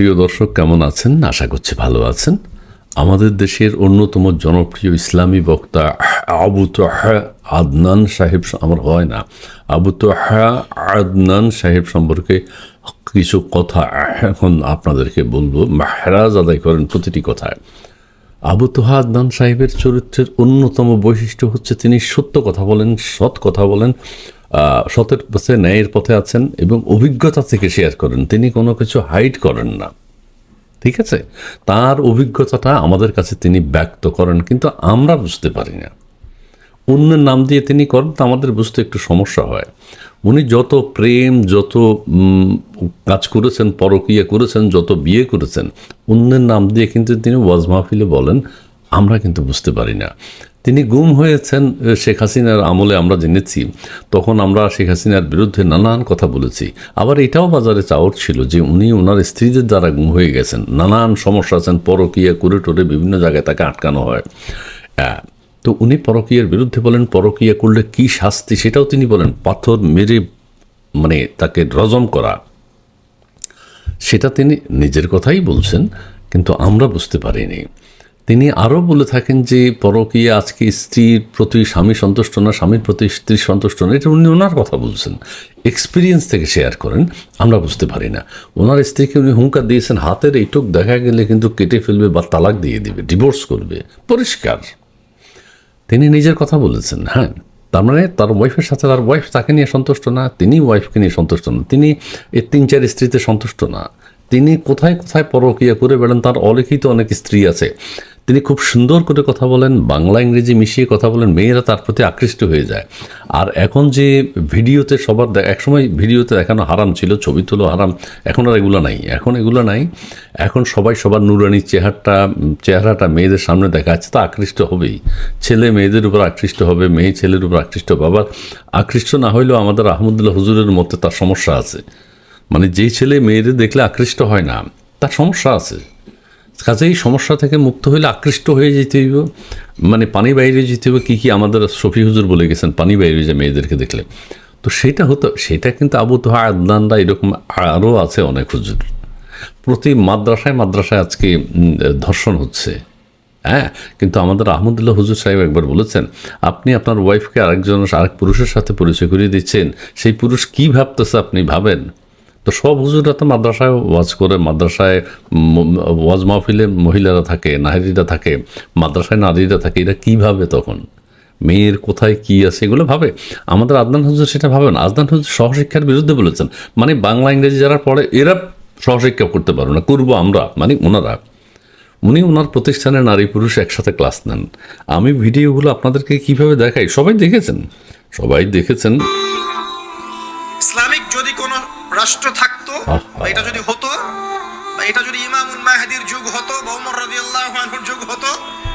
প্রিয় দর্শক, কেমন আছেন? আশা করছি ভালো আছেন। আমাদের দেশের অন্যতম জনপ্রিয় ইসলামী বক্তা আবু তোহা আদনান সাহেব, আমার হয় না। আবু তোহা আদনান সাহেব সম্পর্কে কিছু কথা এখন আপনাদেরকে বলব। মাহরাজ আদায় করেন প্রতিটি কথায়। আবু তোহা আদনান সাহেবের চরিত্রের অন্যতম বৈশিষ্ট্য হচ্ছে তিনি সত্য কথা বলেন, সৎ কথা বলেন। সতের পথে ন্যায়ের পথে আছেন এবং অভিজ্ঞতা থেকে শেয়ার করেন। তিনি কোনো কিছু হাইড করেন না। ঠিক আছে? তার অভিজ্ঞতাটা আমাদের কাছে তিনি ব্যক্ত করেন, কিন্তু আমরা বুঝতে পারি না। অন্যের নাম দিয়ে তিনি করেন, তো আমাদের বুঝতে একটু সমস্যা হয়। উনি যত প্রেম, যত কাজ করেছেন, পরকীয়া করেছেন, যত বিয়ে করেছেন, অন্যের নাম দিয়ে কিন্তু তিনি ওয়াজ মাহফিলে বলেন আমরা কিন্তু বুঝতে পারি না। তিনি গুম হয়েছেন শেখ হাসিনার আমলে আমরা জেনেছি। তখন আমরা শেখ হাসিনার বিরুদ্ধে নানান কথা বলেছি। আবার এটাও বাজারে চাওয়ার ছিল যে উনি ওনার স্ত্রীদের দ্বারা গুম হয়ে গেছেন। নানান সমস্যা আছেন, পরকীয়া, করে টোরে বিভিন্ন জায়গায় তাকে আটকানো হয়। তো উনি পরকীয়ার বিরুদ্ধে বলেন, পরকীয়া করলে কি শাস্তি সেটাও তিনি বলেন, পাথর মেরে মানে তাকে রজম করা। সেটা তিনি নিজের কথাই বলছেন, কিন্তু আমরা বুঝতে পারিনি। তিনি আরও বলে থাকেন যে পরকীয়া আজকে স্ত্রীর প্রতি স্বামী সন্তুষ্ট না, স্বামীর প্রতি স্ত্রী সন্তুষ্ট না, এটা উনি ওনার কথা বলছেন। এক্সপিরিয়েন্স থেকে শেয়ার করেন, আমরা বুঝতে পারি না। ওনার স্ত্রীকে উনি হুঙ্কার দিয়েছেন, হাতের এইটুক দেখা গেলে কিন্তু কেটে ফেলবে বা তালাক দিয়ে দিবে ডিভোর্স করবে, পরিষ্কার। তিনি নিজের কথা বলেছেন হ্যাঁ তার মানে তার ওয়াইফের সাথে তার ওয়াইফ তাকে নিয়ে সন্তুষ্ট না, তিনি ওয়াইফকে নিয়ে সন্তুষ্ট না, তিনি এই তিন চার স্ত্রীতে সন্তুষ্ট না। তিনি কোথায় কোথায় পরকীয়া করে বেড়ান, তার অলিখিত অনেক স্ত্রী আছে। তিনি খুব সুন্দর করে কথা বলেন, বাংলা ইংরেজি মিশিয়ে কথা বলেন, মেয়েরা তার প্রতি আকৃষ্ট হয়ে যায়। আর এখন যে ভিডিওতে সবার একসময় ভিডিওতে দেখানো হারাম ছিল, ছবি তোলো হারাম, এখন আর এগুলো নাই। এখন এগুলো নাই। এখন সবাই সবার নুরানির চেহারাটা চেহারাটা মেয়েদের সামনে দেখা যাচ্ছে, তা আকৃষ্ট হবেই। ছেলে মেয়েদের উপর আকৃষ্ট হবে, মেয়ে ছেলের উপর আকৃষ্ট হবে। আবার আকৃষ্ট না হইলেও আমাদের আহমদুল্লাহ হুজুরের মধ্যে তার সমস্যা আছে। মানে যেই ছেলে মেয়েদের দেখলে আকৃষ্ট হয় না, তার সমস্যা আছে। কাজেই সমস্যা থেকে মুক্ত হইলে আকৃষ্ট হয়ে যেতে হইব। মানে পানি বাইরে যেতে হবে কী কী আমাদের শফি হুজুর বলে গেছেন পানি বাইরে যে মেয়েদেরকে দেখলে। তো সেটা হতো, সেটা কিন্তু আবু তোহা, আদনানরা এরকম আরও আছে অনেক হুজুর। প্রতি মাদ্রাসায় মাদ্রাসায় আজকে ধর্ষণ হচ্ছে। হ্যাঁ কিন্তু আমাদের আহমদুল্লাহ হুজুর সাহেব একবার বলেছেন, আপনি আপনার ওয়াইফকে আরেকজন, আরেক পুরুষের সাথে পরিচয় করিয়ে দিচ্ছেন, সেই পুরুষ কি ভাবতেছে আপনি ভাবেন? তো সব হুজুররা তো মাদ্রাসায় ওয়াজ করে, মাদ্রাসায় ওয়াজ মাহফিলে মহিলারা থাকে, নারীরা থাকে, মাদ্রাসায় নারীরা থাকে, এরা কীভাবে তখন? মেয়ের কোথায় কি আছে এগুলো ভাবে? আমাদের আদনান হুজুর সেটা ভাবেন আদনান হুজুর সহশিক্ষার বিরুদ্ধে বলেছেন। মানে বাংলা ইংরেজি যারা পড়ে, এরা সহশিক্ষা করতে পারবে না। করব আমরা মানে ওনারা। উনি ওনার প্রতিষ্ঠানে নারী পুরুষ একসাথে ক্লাস নেন। আমি ভিডিওগুলো আপনাদেরকে কীভাবে দেখাই? সবাই দেখেছেন? সবাই দেখেছেন। ইসলামিক যদি কোন রাষ্ট্র থাকতো বা এটা যদি হতো বা এটা যদি ইমামুল মাহাদির যুগ হতো বা ওমর রাদিয়াল্লাহু আনহুর যুগ হতো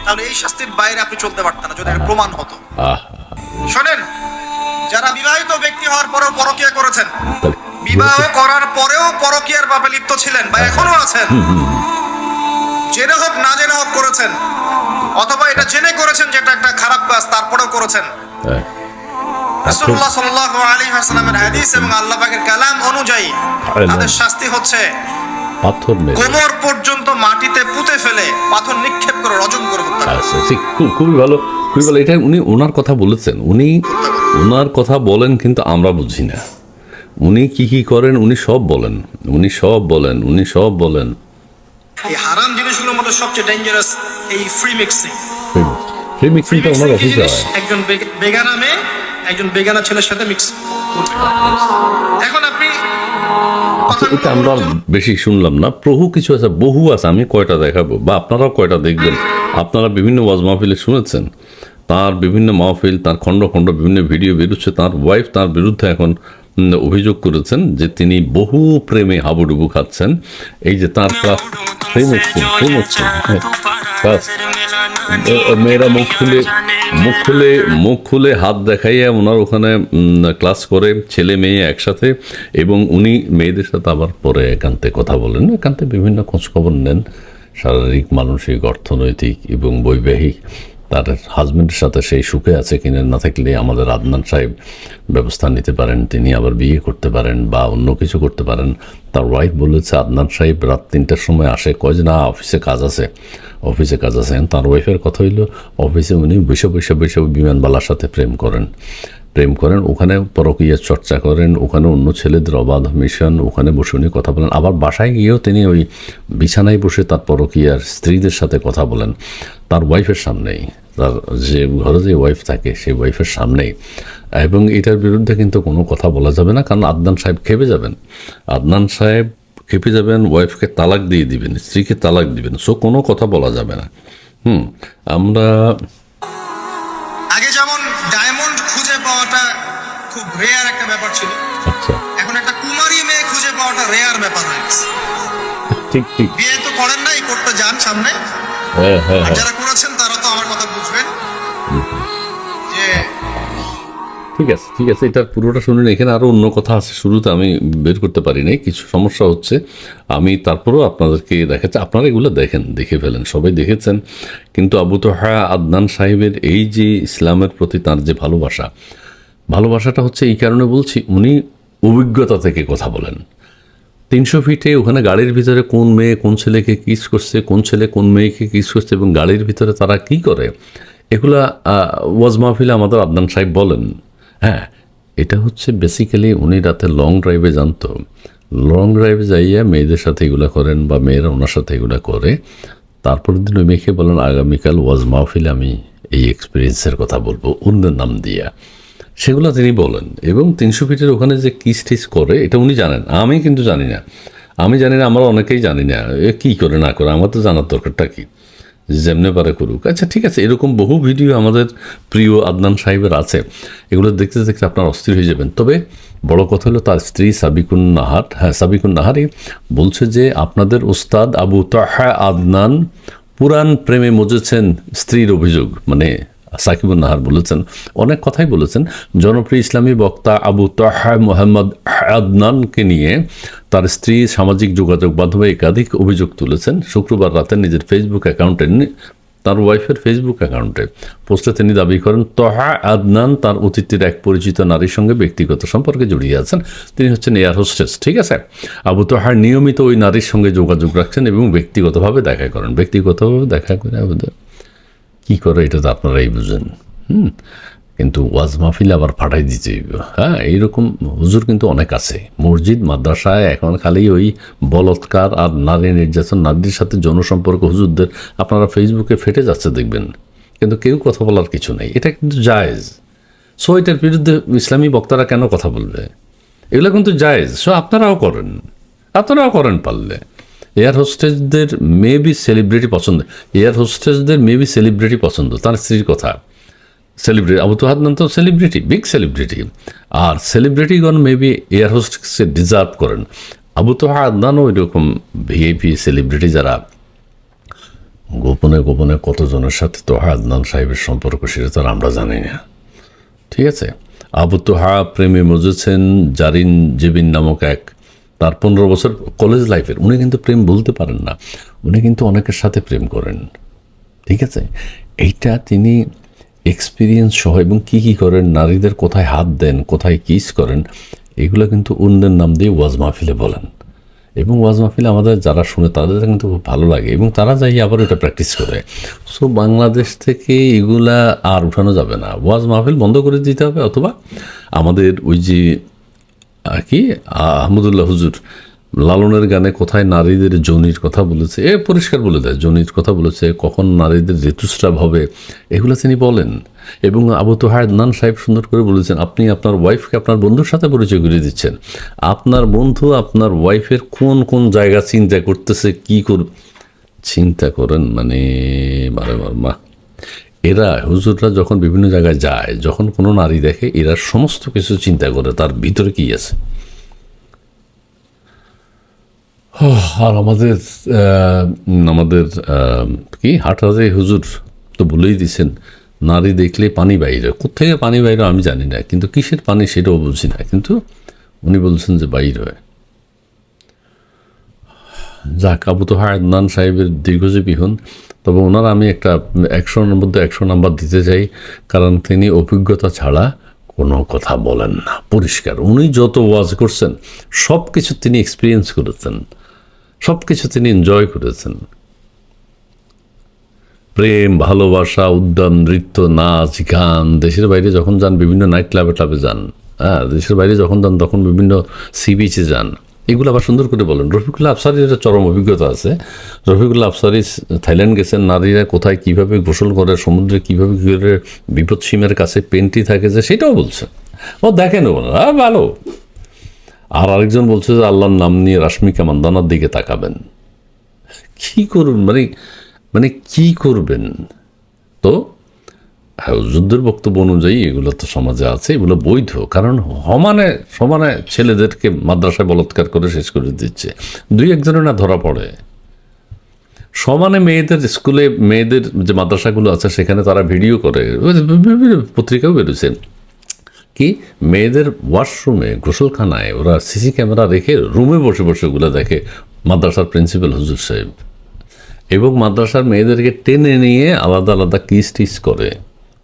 তাহলে এই শাস্তির বাইরে আপনি চলতে পারতেন না যদি এর প্রমাণ হতো। শোনেন যারা বিবাহিত ব্যক্তি হওয়ার পরেও পরকীয়া করেছেন বিবাহ করার পরেও পরকীয়ার পাপে লিপ্ত ছিলেন বা এখনও আছেন জেনে হোক না জেনে হোক করেছেন অথবা এটা জেনে করেছেন যেটা একটা খারাপ কাজ তারপরেও করেছেন। হ্যাঁ। রাসূলুল্লাহ সাল্লাল্লাহু আলাইহি ওয়াসাল্লামের হাদিস এবং আল্লাহ পাকের কালাম অনুযায়ী তাদের শাস্তি হচ্ছে পাথর মেরে। কোমর পর্যন্ত মাটিতে পুঁতে ফেলে পাথর নিক্ষেপ করে রজম করে হত্যা আচ্ছা ঠিক খুবই ভালো খুবই ভালো। এটা উনি ওনার কথা বলেছেন। উনি ওনার কথা বলেন কিন্তু আমরা বুঝি না। উনি কি কি করেন? উনি সব বলেন। উনি সব বলেন উনি সব বলেন। এই হারাম জিনিসগুলোর মধ্যে সবচেয়ে ডেঞ্জারাস এই ফ্রি মিক্সিং মিক্সিংটা ওনার অফিসে হয়। একজন বেগ- বেগানা মেয়ে একজন বেগানা ছেলের সাথে মিক্স এখন আপনি এটা আমরা বেশি শুনলাম না। প্রভু কিছু আছে বহু আছে আমি কয়টা দেখাবো? বা আপনারাও কয়টা দেখবেন? আপনারা বিভিন্ন ওয়াজ মাহফিলে শুনেছেন। তার বিভিন্ন মাহফিল তার খণ্ড খণ্ড বিভিন্ন ভিডিও বেরোচ্ছে। তার ওয়াইফ তার বিরুদ্ধে এখন অভিযোগ করেছেন যে তিনি বহু প্রেমে হাবুডুবু খাচ্ছেন। এই যে তার প্রেম হচ্ছে প্রেম হচ্ছে মেয়েরা মুখ খুলে মুখ খুলে মুখ খুলে হাত দেখাইয়া ওনার ওখানে ক্লাস করে ছেলে মেয়ে একসাথে এবং উনি মেয়েদের সাথে আবার পরে একান্তে কথা বলেন। একান্তে বিভিন্ন খোঁজখবর নেন। শারীরিক, মানসিক, অর্থনৈতিক এবং বৈবাহিক। তার হাজব্যান্ডের সাথে সেই সুখে আছে কিনা না থাকলে আমাদের আদনান সাহেব ব্যবস্থা নিতে পারেন, তিনি আবার বিয়ে করতে পারেন বা অন্য কিছু করতে পারেন। তার ওয়াইফ বলেছে, আদনান সাহেব, রাত তিনটার সময় আসে। কয় না অফিসে কাজ আছে। অফিসে কাজ আছে। তার ওয়াইফের কথা হইল অফিসে উনি বসে বসে বসে বিমানবালার সাথে প্রেম করেন। প্রেম করেন, ওখানে পরকীয় চর্চা করেন, ওখানে অন্য ছেলেদের অবাধ মিশন, ওখানে বসে উনি কথা বলেন। আবার বাসায় গিয়েও তিনি ওই বিছানায় বসে তার পরকীয়ার স্ত্রীদের সাথে কথা বলেন। তার ওয়াইফের সামনেই, তার যে ঘরে যে ওয়াইফ থাকে, সেই ওয়াইফের সামনেই। এবং এটার বিরুদ্ধে কিন্তু কোনো কথা বলা যাবে না, কারণ আদনান সাহেব খেপে যাবেন। আদনান সাহেব খেপে যাবেন ওয়াইফকে তালাক দিয়ে দিবেন স্ত্রীকে তালাক দিবেন। সো কোনো কথা বলা যাবে না। হুম আমরা আগে যেমন ডায়মন্ড খুঁজে পাওয়াটা খুব রেয়ার একটা ব্যাপার ছিল আচ্ছা। এখন একটা কুমারী মেয়ে খুঁজে পাওয়াটা রেয়ার ব্যাপার হয়ে গেছে। ঠিক ঠিক। বিয়ে তো করেন নাই করতে যান সামনে। হ্যাঁ হ্যাঁ হ্যাঁ। যারা করেছেন ঠিক আছে ঠিক আছে, এটার পুরোটা শুনুন, এখানে আরও অন্য কথা আছে, শুরুতে আমি বের করতে পারি নাই কিছু সমস্যা হচ্ছে, আমি তারপরেও আপনাদেরকে দেখাচ্ছি, আপনারা এগুলো দেখেন, দেখে ফেলেন, সবাই দেখেছেন, কিন্তু আবু তোহা আদনান সাহেবের এই যে ইসলামের প্রতি তার যে ভালোবাসা, ভালোবাসাটা হচ্ছে এই কারণে বলছি, উনি অভিজ্ঞতা থেকে কথা বলেন। তিনশো ফিটে ওখানে গাড়ির ভিতরে কোন মেয়ে কোন ছেলেকে কিস করছে, কোন ছেলে কোন মেয়েকে কিস করছে এবং গাড়ির ভিতরে তারা কি করে, এগুলা ওয়াজ মাহফিলে আমাদের আদনান সাহেব বলেন। হ্যাঁ এটা হচ্ছে বেসিক্যালি উনি রাতে লং ড্রাইভে জানতো। লং ড্রাইভে যাইয়া মেয়েদের সাথে এগুলো করেন বা মেয়েরা ওনার সাথে এগুলো করে। তারপরের দিন ওই মেয়েকে বলেন, আগামীকাল ওয়াজ মাহফিল আমি এই এক্সপিরিয়েন্সের কথা বলব। অন্যের নাম দিয়া। সেগুলো তিনি বলেন এবং তিনশো ফিটের ওখানে যে কিস টিস করে, এটা উনি জানেন। আমি কিন্তু জানি না। আমি জানি না, আমরা অনেকেই জানি না। কী করে না করে, আমার তো জানার দরকারটা কি? যেমনে পারে করুক। আচ্ছা ঠিক আছে, এরকম বহু ভিডিও আমাদের প্রিয় আদনান সাহেবের আছে। এগুলো দেখতে দেখতে আপনার অস্থির হয়ে যাবেন। তবে বড় কথা হলো তার স্ত্রী সাবিকুন নাহার হ্যাঁ সাবিকুন নাহারি বলছে যে আপনাদের ওস্তাদ আবু তাহা আদনান পুরাণ প্রেমে মজেছেন স্ত্রীর অভিযোগ। মানে সাকিবুল নাহার বলেছেন, অনেক কথাই বলেছেন। জনপ্রিয় ইসলামী বক্তা আবু তাহা মোহাম্মদ আদনানকে নিয়ে তার স্ত্রী সামাজিক যোগাযোগ মাধ্যমে একাধিক অভিযোগ তুলেছেন। শুক্রবার রাতে নিজের ফেসবুক অ্যাকাউন্টে তার ওয়াইফের ফেসবুক অ্যাকাউন্টে পোস্টে তিনি দাবি করেন, তহা আদনান তার অতীতের এক পরিচিত নারীর সঙ্গে ব্যক্তিগত সম্পর্কে জড়িয়ে আছেন। তিনি হচ্ছেন এয়ার হোস্টেস ঠিক আছে? আবু তোহার নিয়মিত ওই নারীর সঙ্গে যোগাযোগ রাখছেন এবং ব্যক্তিগতভাবে দেখা করেন। ব্যক্তিগতভাবে দেখা করে কি করে এটা তো আপনারাই বুঝেন। হুম? কিন্তু ওয়াজ মাহফিল আবার ফাটাই দিতে। হ্যাঁ এইরকম হুজুর কিন্তু অনেক আছে। মসজিদ, মাদ্রাসায় এখন খালি ওই বলৎকার আর নারী নির্যাতন, নারীর সাথে জনসম্পর্ক হুজুরদের আপনারা ফেসবুকে ফেটে যাচ্ছে দেখবেন। কিন্তু কেউ কথা বলার কিছু নেই। এটা কিন্তু জায়েজ। সো এটার বিরুদ্ধে ইসলামী বক্তারা কেন কথা বলবে? এগুলো কিন্তু জায়েজ। সো আপনারাও করেন। আপনারাও করেন পারলে। এয়ার হোস্টেসদের মেবি সেলিব্রিটি পছন্দ। এয়ার হোস্টেসদের মেবি সেলিব্রিটি পছন্দ, তার স্ত্রীর কথা। সেলিব্রিটি আবু তো হাদনান তো সেলিব্রিটি বিগ সেলিব্রিটি আর সেলিব্রিটিগণ মেবি এয়ার হোস্টেসে ডিজার্ভ করেন। আবু তো হাদনানও ওই রকম ভিআইপি সেলিব্রিটি যারা গোপনে গোপনে কতজনের সাথে তো আদনান সাহেবের সম্পর্ক সেটা তো আমরা জানি না। ঠিক আছে? আবু তোহা প্রেমে মজেছেন, জারিন জেবিন নামক এক তার পনেরো বছর কলেজ লাইফের উনি কিন্তু প্রেম বলতে পারেন না। উনি কিন্তু অনেকের সাথে প্রেম করেন। ঠিক আছে? এইটা তিনি এক্সপিরিয়েন্স সহ এবং কী কী করেন, নারীদের কোথায় হাত দেন, কোথায় কিস করেন, এগুলো কিন্তু অন্যের নাম দিয়ে ওয়াজ মাহফিলে বলেন। এবং ওয়াজ মাহফিলে আমাদের যারা শুনে তাদের কিন্তু খুব ভালো লাগে এবং তারা যাই আবার এটা প্র্যাকটিস করে। সো বাংলাদেশ থেকে এগুলা আর উঠানো যাবে না। ওয়াজ মাহফিল বন্ধ করে দিতে হবে অথবা আমাদের ওই যে কি আহমদুল্লাহ হুজুর লালনের গানে কোথায় নারীদের জনির কথা বলেছে? এ, পরিষ্কার বলে দেয় জনির কথা বলেছে, কখন নারীদের ঋতুস্রাব হবে, এগুলো তিনি বলেন। এবং আবু তোহায়দ নান সাহেব সুন্দর করে বলেছেন, আপনি আপনার ওয়াইফকে আপনার বন্ধুর সাথে পরিচয় করে দিচ্ছেন। আপনার বন্ধু আপনার ওয়াইফের কোন কোন জায়গা চিন্তা করতেছে, কি কর চিন্তা করেন মানে মারে মার মা এরা হুজুররা যখন বিভিন্ন জায়গায় যায়, যখন কোনো নারী দেখে, এরা সমস্ত কিছু চিন্তা করে, তার ভিতরে কি আছে? আর আমাদের আমাদের কি? হাটহাজে হুজুর তো বলেই দিছেন, নারী দেখলে পানি বাইরে। কোথেকে পানি বাইরে আমি জানি না, কিন্তু কিসের পানি সেটাও বুঝি না। কিন্তু উনি বলছেন যে বাইর হয়। যাক, আবু তো আদনান সাহেবের দীর্ঘজীবী হন। তবে ওনার আমি একটা একশোর মধ্যে একশো নাম্বার দিতে চাই, কারণ তিনি অভিজ্ঞতা ছাড়া কোনো কথা বলেন না। পরিষ্কার, উনি যত ওয়াজ করছেন সব কিছু তিনি এক্সপিরিয়েন্স করেছেন সব কিছু তিনি এনজয় করেছেন। প্রেম, ভালোবাসা, উদ্যম, নৃত্য, নাচ, গান, দেশের বাইরে যখন যান, বিভিন্ন নাইট ক্লাবে ক্লাবে যান হ্যাঁ দেশের বাইরে যখন যান, তখন বিভিন্ন সি বিচে যান। এগুলো আবার সুন্দর করে বলেন। রফিকুল্লাহ আফসারির একটা চরম অভিজ্ঞতা আছে। রফিকুল্লাহ আফসারি থাইল্যান্ড গেছেন, নারীরা কোথায় কীভাবে গোসল করে, সমুদ্রে কীভাবে কী করে বিপদ সীমের কাছে পেন্টি থাকে যে সেটাও বলছেন ও দেখেন ওনারা ভালো। আর আরেকজন বলছে যে আল্লাহর নাম নিয়ে রাশ্মিকা মান্দানার দিকে তাকাবেন। কি করুন মানে মানে কি করবেন? তো যুদ্ধের বক্তব্য অনুযায়ী এগুলো তো সমাজে আছে, এগুলো বৈধ। কারণ সমানে সমানে ছেলেদেরকে মাদ্রাসায় বলাৎকার করে শেষ করে দিচ্ছে। দুই একজনের না ধরা পড়ে। সমানে মেয়েদের স্কুলে মেয়েদের যে মাদ্রাসাগুলো আছে, সেখানে তারা ভিডিও করে। বিভিন্ন পত্রিকাও বেরোছে কি? মেয়েদের ওয়াশরুমে, গোসলখানায়, ওরা সিসি ক্যামেরা রেখে রুমে বসে বসে ওগুলো দেখে মাদ্রাসার প্রিন্সিপাল হুজুর সাহেব। এবং মাদ্রাসার মেয়েদেরকে টেনে নিয়ে আলাদা আলাদা কিস টিস করে।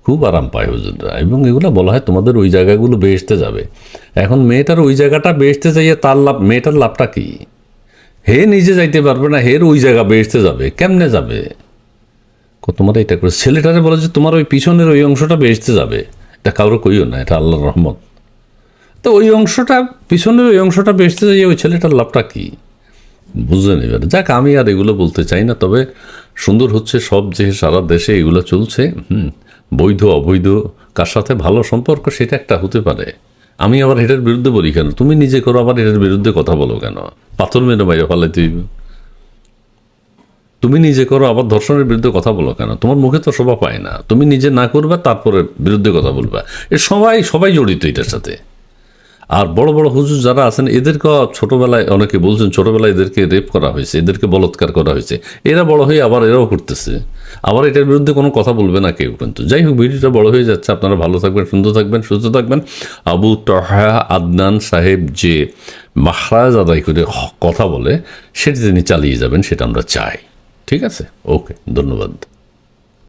খুব আরাম পায় হুজুররা। এবং এগুলো বলা হয় তোমাদের ওই জায়গাগুলো বেসতে যাবে। এখন মেয়েটার ওই জায়গাটা বেসতে যাইয়ে তার লাভ, মেয়েটার লাভটা কি? হে নিজে যাইতে পারবে না, হের ওই জায়গা বেসতে যাবে, কেমনে যাবে? তোমার এটা করে ছেলেটারে বলে যে তোমার ওই পিছনের ওই অংশটা বেসতে যাবে। এটা কারোর কইও না, এটা আল্লাহর রহমত। তো ওই অংশটা, পিছনের ওই অংশটা বেসতে যাই ওই ছেলেটার লাভটা কি? বুঝে নেবেন যাক, আমি আর এগুলো বলতে চাই না, তবে সুন্দর হচ্ছে সব যে সারা দেশে এগুলো চলছে। হুম। বৈধ, অবৈধ, কার সাথে ভালো সম্পর্ক সেটা একটা হতে পারে। আমি আবার এটার বিরুদ্ধে বলি কেন? তুমি নিজে করো, আবার এটার বিরুদ্ধে কথা বলো কেন? পাথর মেরে বাইরে ফেলে তুই তুমি নিজে করো, আবার ধর্ষণের বিরুদ্ধে কথা বলো কেন? তোমার মুখে তো শোভা পায় না। তুমি নিজে না করবে, তারপরে বিরুদ্ধে কথা বলবা। এ সবাই সবাই জড়িত এটার সাথে। আর বড় বড় হুজুর যারা আছেন, এদেরকে ছোটবেলায় অনেকে বলছেন, ছোটবেলায় এদেরকে রেপ করা হয়েছে, এদেরকে বলৎকার করা হয়েছে। এরা বড় হয়ে আবার এরাও করতেছে আবার এটার বিরুদ্ধে কোনো কথা বলবে না কেউ কিন্তু। যাই হোক, ভিডিওটা বড় হয়ে যাচ্ছে। আপনারা ভালো থাকবেন সুন্দর থাকবেন, সুস্থ থাকবেন। আবু তহা আদনান সাহেব যে মাহরাজ আদায় করে কথা বলে সেটা তিনি চালিয়ে যাবেন, সেটা আমরা চাই। ঠিক আছে? ওকে, ধন্যবাদ।